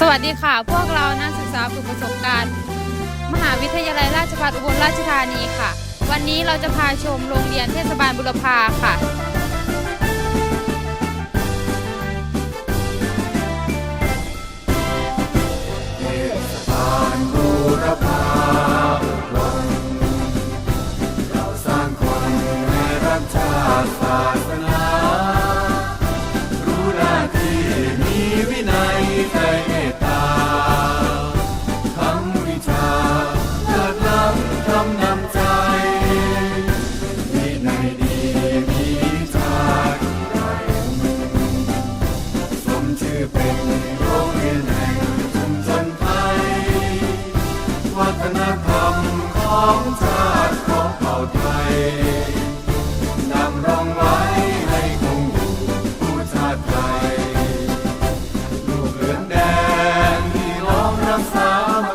สวัสดีค่ะ พวกเรานักศึกษาฝึกประสบการณ์ มหาวิทยาลัยราชภัฏอุบลราชธานีค่ะ วันนี้เราจะพาชมโรงเรียนเทศบาลบุรพาค่ะ ศาสนาำรงไว้ให้คงผู้ชาติไทยลูกเหลืองแดงที่ล้อมรักา